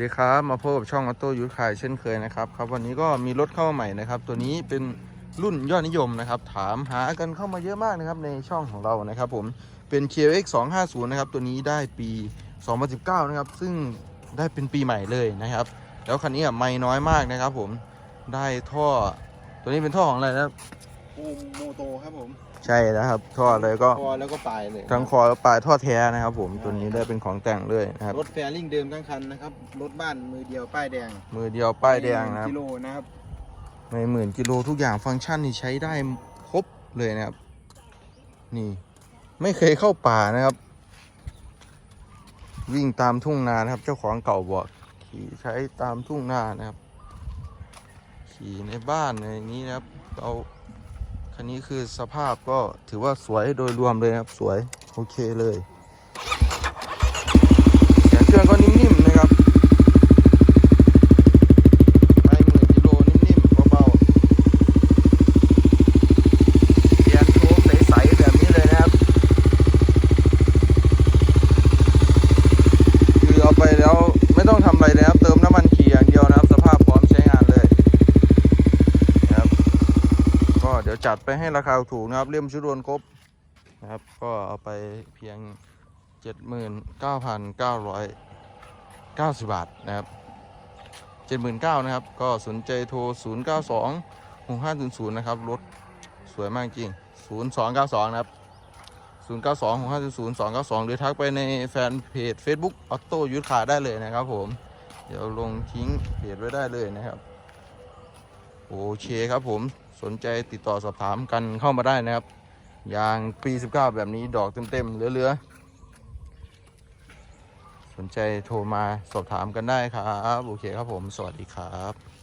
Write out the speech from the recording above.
สวัสดีครับมาพบกับช่องออโต้ยูทขายเช่นเคยนะครับครับวันนี้ก็มีรถเข้ามาใหม่นะครับ ตัวนี้เป็นรุ่นยอดนิยมนะครับ ถามหากันเข้ามาเยอะมากนะครับในช่องของเรานะครับ ผมเป็น KX 250นะครับตัวนี้ได้ปี 2019 นะครับ ซึ่งได้เป็นปีใหม่เลยนะครับ แล้วคันนี้อะไม่น้อยมากนะครับ ผมได้ท่อตัวนี้เป็นท่อของอะไรนะ ครับปูโมโตครับผมใช่นะครับท่อเลยก็คอแล้วก็ปลายเลยทั้งคอและปลายท่อแท้นะครับ ผมตัวนี้ได้เป็นของแต่งเลยนะครับรถแฟริ่งเดิมทั้งคันนะครับรถบ้านมือเดียวป้ายแดงมือเดียวป้ายแดงนะครับกิโลนะครับไม่หมื่นกิโลทุกอย่างฟังก์ชันนี่ใช้ได้ครบเลยนะครับ นี่ไม่เคยเข้าป่านะครับ วิ่งตามทุ่งนานะครับ เจ้าของเก่าบอกขี่ใช้ตามทุ่งนานะครับ ขี่ในบ้านอะไรอย่างนี้นะครับเอา คันนี้คือสภาพก็ถือว่าสวยโดยรวมเลยครับ สวย โอเคเลยเสียงเครื่องก็นิ่มๆนะครับ ไม่หมื่นกิโลนิ่มๆเบาๆเปลี่ยนโชว์ใสๆแบบนี้เลยนะครับ คือเอาไปแล้วไม่ต้องทำอะไรเลยนะครับ เติมน้ำมันขี่อย่างเดียวนะครับ สภาพพร้อมใช้งานเลยนะครับ ก็เดี๋ยวจัดไปให้ราคาถูกนะครับเลี่ยมชุดรวนครบนะครับก็เอาไปเพียง 79,990 บาทนะครับ 79,000นะครับก็สนใจโทร 092 6500นะครับรถสวยมากจริง 0292 นะครับ 092 6500 292 หรือทักไปในแฟนเพจ Facebook ออโต้ยุทธขาได้เลยนะครับผม เดี๋ยวลงทิ้งเพจไว้ได้เลยนะครับ โอเคครับผม สนใจติดต่อสอบถามกันเข้ามาได้นะครับ ยางปี 19 แบบนี้ดอกเต็มๆเหลือๆ สนใจโทรมาสอบถามกันได้ครับ โอเคครับผม สวัสดีครับ